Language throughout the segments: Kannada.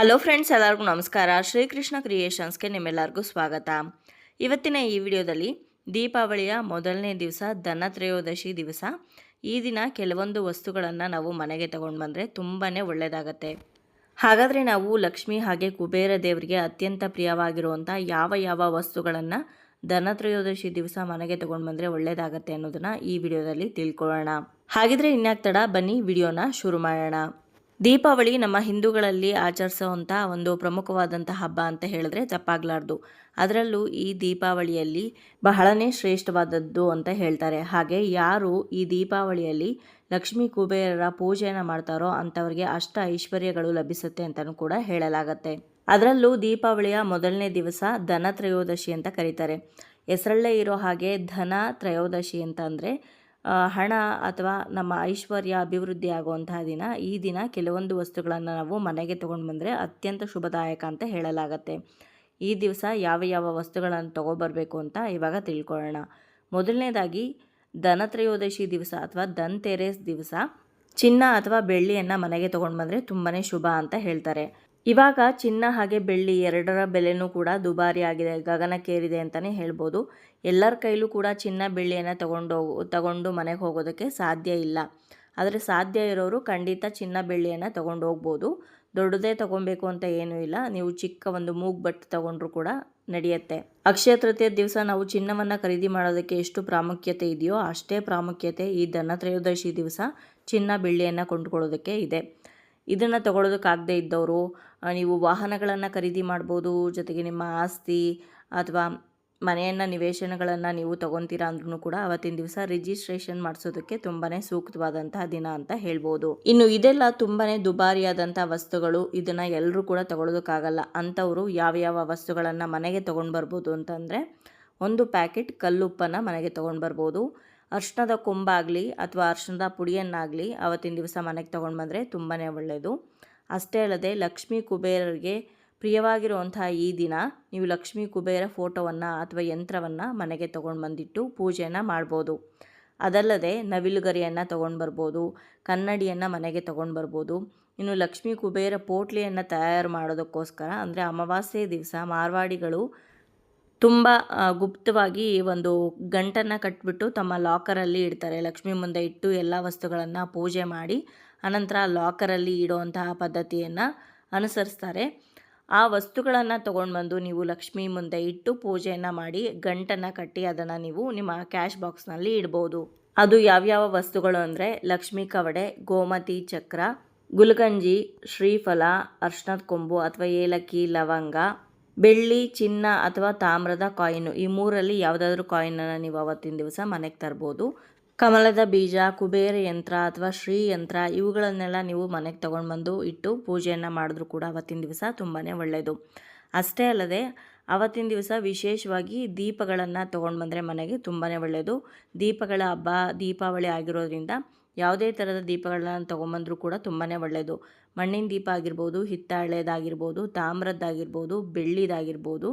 ಹಲೋ ಫ್ರೆಂಡ್ಸ್ ಎಲ್ಲರಿಗೂ ನಮಸ್ಕಾರ. ಶ್ರೀಕೃಷ್ಣ ಕ್ರಿಯೇಷನ್ಸ್ಗೆ ನಿಮ್ಮೆಲ್ಲರಿಗೂ ಸ್ವಾಗತ. ಇವತ್ತಿನ ಈ ವಿಡಿಯೋದಲ್ಲಿ ದೀಪಾವಳಿಯ ಮೊದಲನೇ ದಿವಸ, ಧನತ್ರಯೋದಶಿ ದಿವಸ. ಈ ದಿನ ಕೆಲವೊಂದು ವಸ್ತುಗಳನ್ನು ನಾವು ಮನೆಗೆ ತಗೊಂಡು ಬಂದರೆ ತುಂಬಾ ಒಳ್ಳೆಯದಾಗತ್ತೆ ಹಾಗಾದರೆ ನಾವು ಲಕ್ಷ್ಮಿ ಹಾಗೆ ಕುಬೇರ ದೇವರಿಗೆ ಅತ್ಯಂತ ಪ್ರಿಯವಾಗಿರುವಂಥ ಯಾವ ಯಾವ ವಸ್ತುಗಳನ್ನು ಧನತ್ರಯೋದಶಿ ದಿವಸ ಮನೆಗೆ ತಗೊಂಡು ಬಂದರೆ ಒಳ್ಳೆಯದಾಗತ್ತೆ ಅನ್ನೋದನ್ನು ಈ ವಿಡಿಯೋದಲ್ಲಿ ತಿಳ್ಕೊಳ್ಳೋಣ. ಹಾಗಿದ್ರೆ ಇನ್ಯಾಕ್ ತಡ? ಬನ್ನಿ ವಿಡಿಯೋನ ಶುರು ಮಾಡೋಣ. ದೀಪಾವಳಿ ನಮ್ಮ ಹಿಂದೂಗಳಲ್ಲಿ ಆಚರಿಸುವಂಥ ಒಂದು ಪ್ರಮುಖವಾದಂಥ ಹಬ್ಬ ಅಂತ ಹೇಳಿದ್ರೆ ತಪ್ಪಾಗಲಾರ್ದು ಅದರಲ್ಲೂ ಈ ದೀಪಾವಳಿಯಲ್ಲಿ ಬಹಳನೇ ಶ್ರೇಷ್ಠವಾದದ್ದು ಅಂತ ಹೇಳ್ತಾರೆ. ಹಾಗೆ ಯಾರು ಈ ದೀಪಾವಳಿಯಲ್ಲಿ ಲಕ್ಷ್ಮೀ ಕುಬೇರರ ಪೂಜೆಯನ್ನು ಮಾಡ್ತಾರೋ ಅಂಥವ್ರಿಗೆ ಅಷ್ಟ ಐಶ್ವರ್ಯಗಳು ಲಭಿಸುತ್ತೆ ಅಂತಲೂ ಕೂಡ ಹೇಳಲಾಗತ್ತೆ. ಅದರಲ್ಲೂ ದೀಪಾವಳಿಯ ಮೊದಲನೇ ದಿವಸ ಧನ ತ್ರಯೋದಶಿ ಅಂತ ಕರೀತಾರೆ. ಹೆಸರಲ್ಲೇ ಇರೋ ಹಾಗೆ ಧನ ತ್ರಯೋದಶಿ ಅಂತ ಅಂದರೆ ಹಣ ಅಥವಾ ನಮ್ಮ ಐಶ್ವರ್ಯ, ಅಭಿವೃದ್ಧಿ ಆಗುವಂತಹ ದಿನ. ಈ ದಿನ ಕೆಲವೊಂದು ವಸ್ತುಗಳನ್ನು ನಾವು ಮನೆಗೆ ತೊಗೊಂಡು ಬಂದರೆ ಅತ್ಯಂತ ಶುಭದಾಯಕ ಅಂತ ಹೇಳಲಾಗತ್ತೆ. ಈ ದಿವಸ ಯಾವ ಯಾವ ವಸ್ತುಗಳನ್ನು ತಗೊಬರ್ಬೇಕು ಅಂತ ಇವಾಗ ತಿಳ್ಕೊಳ್ಳೋಣ. ಮೊದಲನೇದಾಗಿ ಧನತ್ರಯೋದಶಿ ದಿವಸ ಅಥವಾ ಧನ್ ತೆರೇಸ್ ದಿವಸ ಚಿನ್ನ ಅಥವಾ ಬೆಳ್ಳಿಯನ್ನು ಮನೆಗೆ ತೊಗೊಂಡು ಬಂದರೆ ತುಂಬಾ ಶುಭ ಅಂತ ಹೇಳ್ತಾರೆ. ಇವಾಗ ಚಿನ್ನ ಹಾಗೆ ಬೆಳ್ಳಿ ಎರಡರ ಬೆಲೆನೂ ಕೂಡ ದುಬಾರಿ ಆಗಿದೆ, ಗಗನಕ್ಕೇರಿದೆ ಅಂತಲೇ ಹೇಳ್ಬೋದು. ಎಲ್ಲರ ಕೈಲೂ ಕೂಡ ಚಿನ್ನ ಬೆಳ್ಳಿಯನ್ನು ತಗೊಂಡು ತಗೊಂಡು ಮನೆಗೆ ಹೋಗೋದಕ್ಕೆ ಸಾಧ್ಯ ಇಲ್ಲ. ಆದರೆ ಸಾಧ್ಯ ಇರೋರು ಖಂಡಿತ ಚಿನ್ನ ಬೆಳ್ಳಿಯನ್ನು ತಗೊಂಡು ಹೋಗ್ಬೋದು. ದೊಡ್ಡದೇ ತಗೊಬೇಕು ಅಂತ ಏನೂ ಇಲ್ಲ. ನೀವು ಚಿಕ್ಕ ಒಂದು ಮೂಗ್ ಬಟ್ಟು ತಗೊಂಡ್ರು ಕೂಡ ನಡೆಯುತ್ತೆ. ಅಕ್ಷಯ ತೃತೀಯ ದಿವಸ ನಾವು ಚಿನ್ನವನ್ನು ಖರೀದಿ ಮಾಡೋದಕ್ಕೆ ಎಷ್ಟು ಪ್ರಾಮುಖ್ಯತೆ ಇದೆಯೋ ಅಷ್ಟೇ ಪ್ರಾಮುಖ್ಯತೆ ಈ ಧನತ್ರಯೋದಶಿ ದಿವಸ ಚಿನ್ನ ಬೆಳ್ಳಿಯನ್ನು ಕೊಂಡುಕೊಳ್ಳೋದಕ್ಕೆ ಇದೆ. ಇದನ್ನು ತಗೊಳ್ಳೋದಕ್ಕಾಗದೇ ಇದ್ದವರು ನೀವು ವಾಹನಗಳನ್ನು ಖರೀದಿ ಮಾಡ್ಬೋದು, ಜೊತೆಗೆ ನಿಮ್ಮ ಆಸ್ತಿ ಅಥವಾ ಮನೆಯನ್ನು ನಿವೇಶನಗಳನ್ನು ನೀವು ತೊಗೊತೀರಾ ಅಂದ್ರೂ ಕೂಡ ಅವತ್ತಿನ ದಿವಸ ರಿಜಿಸ್ಟ್ರೇಷನ್ ಮಾಡಿಸೋದಕ್ಕೆ ತುಂಬಾ ಸೂಕ್ತವಾದಂತಹ ದಿನ ಅಂತ ಹೇಳ್ಬೋದು. ಇನ್ನು ಇದೆಲ್ಲ ತುಂಬಾ ದುಬಾರಿಯಾದಂಥ ವಸ್ತುಗಳು ಇದನ್ನು ಎಲ್ಲರೂ ಕೂಡ ತಗೊಳ್ಳೋದಕ್ಕಾಗಲ್ಲ ಅಂಥವರು ಯಾವ ಯಾವ ವಸ್ತುಗಳನ್ನು ಮನೆಗೆ ತೊಗೊಂಡು ಬರ್ಬೋದು ಅಂತಂದರೆ ಒಂದು ಪ್ಯಾಕೆಟ್ ಕಲ್ಲುಪ್ಪನ್ನು ಮನೆಗೆ ತೊಗೊಂಡು ಬರ್ಬೋದು ಅರ್ಶಿಣದ ಕೊಂಬಾಗಲಿ ಅಥವಾ ಅರ್ಶಿಣದ ಪುಡಿಯನ್ನಾಗಲಿ ಅವತ್ತಿನ ದಿವಸ ಮನೆಗೆ ತೊಗೊಂಡು ಬಂದರೆ ತುಂಬಾ ಒಳ್ಳೆಯದು ಅಷ್ಟೇ ಅಲ್ಲದೆ ಲಕ್ಷ್ಮೀ ಕುಬೇರರಿಗೆ ಪ್ರಿಯವಾಗಿರುವಂತಹ ಈ ದಿನ ನೀವು ಲಕ್ಷ್ಮೀ ಕುಬೇರ ಫೋಟೋವನ್ನು ಅಥವಾ ಯಂತ್ರವನ್ನು ಮನೆಗೆ ತೊಗೊಂಡು ಬಂದಿಟ್ಟು ಪೂಜೆಯನ್ನು ಮಾಡ್ಬೋದು. ಅದಲ್ಲದೆ ನವಿಲುಗರಿಯನ್ನು ತೊಗೊಂಡು ಬರ್ಬೋದು, ಕನ್ನಡಿಯನ್ನು ಮನೆಗೆ ತೊಗೊಂಡು ಬರ್ಬೋದು. ಇನ್ನು ಲಕ್ಷ್ಮೀ ಕುಬೇರ ಪೋಟ್ಲಿಯನ್ನು ತಯಾರು ಮಾಡೋದಕ್ಕೋಸ್ಕರ ಅಂದರೆ ಅಮಾವಾಸ್ಯೆ ದಿವಸ ಮಾರ್ವಾಡಿಗಳು ತುಂಬ ಗುಪ್ತವಾಗಿ ಒಂದು ಗಂಟನ್ನು ಕಟ್ಬಿಟ್ಟು ತಮ್ಮ ಲಾಕರಲ್ಲಿ ಇಡ್ತಾರೆ. ಲಕ್ಷ್ಮಿ ಮುಂದೆ ಇಟ್ಟು ಎಲ್ಲ ವಸ್ತುಗಳನ್ನು ಪೂಜೆ ಮಾಡಿ, ಅನಂತರ ಲಾಕರಲ್ಲಿ ಇಡುವಂತಹ ಪದ್ಧತಿಯನ್ನು ಅನುಸರಿಸ್ತಾರೆ. ಆ ವಸ್ತುಗಳನ್ನು ತೊಗೊಂಡು ಬಂದು ನೀವು ಲಕ್ಷ್ಮಿ ಮುಂದೆ ಇಟ್ಟು ಪೂಜೆಯನ್ನು ಮಾಡಿ, ಗಂಟನ್ನು ಕಟ್ಟಿ ಅದನ್ನು ನೀವು ನಿಮ್ಮ ಕ್ಯಾಶ್ ಬಾಕ್ಸ್ನಲ್ಲಿ ಇಡ್ಬೋದು. ಅದು ಯಾವ್ಯಾವ ವಸ್ತುಗಳು ಅಂದರೆ, ಲಕ್ಷ್ಮಿ ಕವಡೆ, ಗೋಮತಿ ಚಕ್ರ, ಗುಲ್ಗಂಜಿ, ಶ್ರೀಫಲ, ಅರ್ಶನದ ಕೊಂಬು ಅಥವಾ ಏಲಕ್ಕಿ, ಲವಂಗ ಬೆಳ್ಳಿ, ಚಿನ್ನ ಅಥವಾ ತಾಮ್ರದ ಕಾಯಿನು ಈ ಮೂರಲ್ಲಿ ಯಾವುದಾದ್ರೂ ಕಾಯಿನನ್ನು ನೀವು ಅವತ್ತಿನ ದಿವಸ ಮನೆಗೆ ತರ್ಬೋದು. ಕಮಲದ ಬೀಜ, ಕುಬೇರ ಯಂತ್ರ ಅಥವಾ ಶ್ರೀ ಯಂತ್ರ, ಇವುಗಳನ್ನೆಲ್ಲ ನೀವು ಮನೆಗೆ ತೊಗೊಂಡು ಬಂದು ಇಟ್ಟು ಪೂಜೆಯನ್ನು ಮಾಡಿದ್ರೂ ಕೂಡ ಅವತ್ತಿನ ದಿವಸ ತುಂಬಾ ಒಳ್ಳೆಯದು ಅಷ್ಟೇ ಅಲ್ಲದೆ, ಅವತ್ತಿನ ದಿವಸ ವಿಶೇಷವಾಗಿ ದೀಪಗಳನ್ನು ತೊಗೊಂಡು ಬಂದರೆ ಮನೆಗೆ ತುಂಬಾ ಒಳ್ಳೆಯದು ದೀಪಗಳ ಹಬ್ಬ, ದೀಪಾವಳಿ ಆಗಿರೋದ್ರಿಂದ ಯಾವುದೇ ಥರದ ದೀಪಗಳನ್ನ ತೊಗೊಂಬಂದರೂ ಕೂಡ ತುಂಬಾ ಒಳ್ಳೆಯದು ಮಣ್ಣಿನ ದೀಪ ಆಗಿರ್ಬೋದು ಹಿತ್ತಾಳೆದಾಗಿರ್ಬೋದು ತಾಮ್ರದ್ದಾಗಿರ್ಬೋದು, ಬೆಳ್ಳಿದಾಗಿರ್ಬೋದು,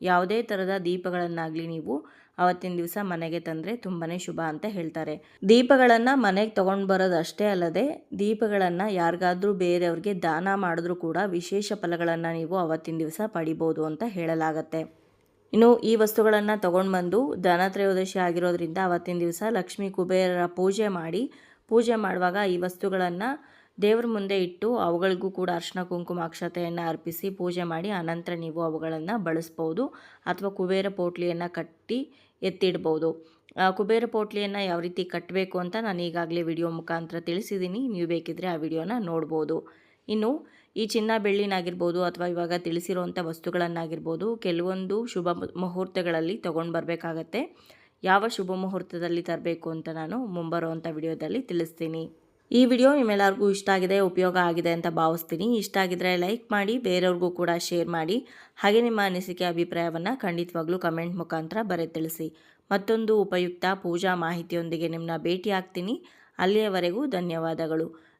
ಯಾವುದೇ ಥರದ ದೀಪಗಳನ್ನಾಗಲಿ ನೀವು ಅವತ್ತಿನ ದಿವಸ ಮನೆಗೆ ತಂದರೆ ತುಂಬಾ ಶುಭ ಅಂತ ಹೇಳ್ತಾರೆ. ದೀಪಗಳನ್ನು ಮನೆಗೆ ತೊಗೊಂಡು ಬರೋದಷ್ಟೇ ಅಲ್ಲದೆ ದೀಪಗಳನ್ನು ಯಾರಿಗಾದರೂ ಬೇರೆಯವ್ರಿಗೆ ದಾನ ಮಾಡಿದ್ರೂ ಕೂಡ ವಿಶೇಷ ಫಲಗಳನ್ನು ನೀವು ಅವತ್ತಿನ ದಿವಸ ಪಡಿಬೋದು ಅಂತ ಹೇಳಲಾಗತ್ತೆ. ಇನ್ನು ಈ ವಸ್ತುಗಳನ್ನು ತೊಗೊಂಡು ಬಂದು ಧನತ್ರಯೋದಶಿ ಆಗಿರೋದ್ರಿಂದ ಅವತ್ತಿನ ದಿವಸ ಲಕ್ಷ್ಮೀ ಕುಬೇರರ ಪೂಜೆ ಮಾಡಿ, ಪೂಜೆ ಮಾಡುವಾಗ ಈ ವಸ್ತುಗಳನ್ನು ದೇವ್ರ ಮುಂದೆ ಇಟ್ಟು ಅವುಗಳಿಗೂ ಕೂಡ ಅರ್ಶಿನ, ಕುಂಕುಮ, ಅಕ್ಷತೆಯನ್ನು ಅರ್ಪಿಸಿ ಪೂಜೆ ಮಾಡಿ ಅನಂತರ ನೀವು ಅವುಗಳನ್ನು ಬಳಸ್ಬೋದು ಅಥವಾ ಕುಬೇರ ಪೋಟ್ಲಿಯನ್ನು ಕಟ್ಟಿ ಎತ್ತಿಡ್ಬೋದು. ಕುಬೇರ ಪೋಟ್ಲಿಯನ್ನು ಯಾವ ರೀತಿ ಕಟ್ಟಬೇಕು ಅಂತ ನಾನು ಈಗಾಗಲೇ ವಿಡಿಯೋ ಮುಖಾಂತರ ತಿಳಿಸಿದ್ದೀನಿ. ನೀವು ಬೇಕಿದ್ದರೆ ಆ ವಿಡಿಯೋನ ನೋಡ್ಬೋದು. ಇನ್ನು ಈ ಚಿನ್ನ ಬೆಳ್ಳಿನಾಗಿರ್ಬೋದು ಅಥವಾ ಇವಾಗ ತಿಳಿಸಿರುವಂಥ ವಸ್ತುಗಳನ್ನಾಗಿರ್ಬೋದು ಕೆಲವೊಂದು ಶುಭ ಮುಹೂರ್ತಗಳಲ್ಲಿ ತೊಗೊಂಡು ಬರಬೇಕಾಗತ್ತೆ. ಯಾವ ಶುಭ ಮುಹೂರ್ತದಲ್ಲಿ ತರಬೇಕು ಅಂತ ನಾನು ಮುಂಬರುವಂಥ ವಿಡಿಯೋದಲ್ಲಿ ತಿಳಿಸ್ತೀನಿ. ಈ ವಿಡಿಯೋ ನಿಮ್ಮೆಲ್ಲರಿಗೂ ಇಷ್ಟ ಆಗಿದೆ, ಉಪಯೋಗ ಆಗಿದೆ ಅಂತ ಭಾವಿಸ್ತೀನಿ. ಇಷ್ಟ ಆಗಿದ್ರೆ ಲೈಕ್ ಮಾಡಿ, ಬೇರೆಯವ್ರಿಗೂ ಕೂಡ ಶೇರ್ ಮಾಡಿ. ಹಾಗೆ ನಿಮ್ಮ ಅನಿಸಿಕೆ, ಅಭಿಪ್ರಾಯವನ್ನು ಖಂಡಿತವಾಗ್ಲೂ ಕಮೆಂಟ್ ಮುಖಾಂತರ ಬರೆ ತಿಳಿಸಿ. ಮತ್ತೊಂದು ಉಪಯುಕ್ತ ಪೂಜಾ ಮಾಹಿತಿಯೊಂದಿಗೆ ನಿಮ್ಮನ್ನ ಭೇಟಿ ಆಗ್ತೀನಿ ಅಲ್ಲಿಯವರೆಗೂ ಧನ್ಯವಾದಗಳು.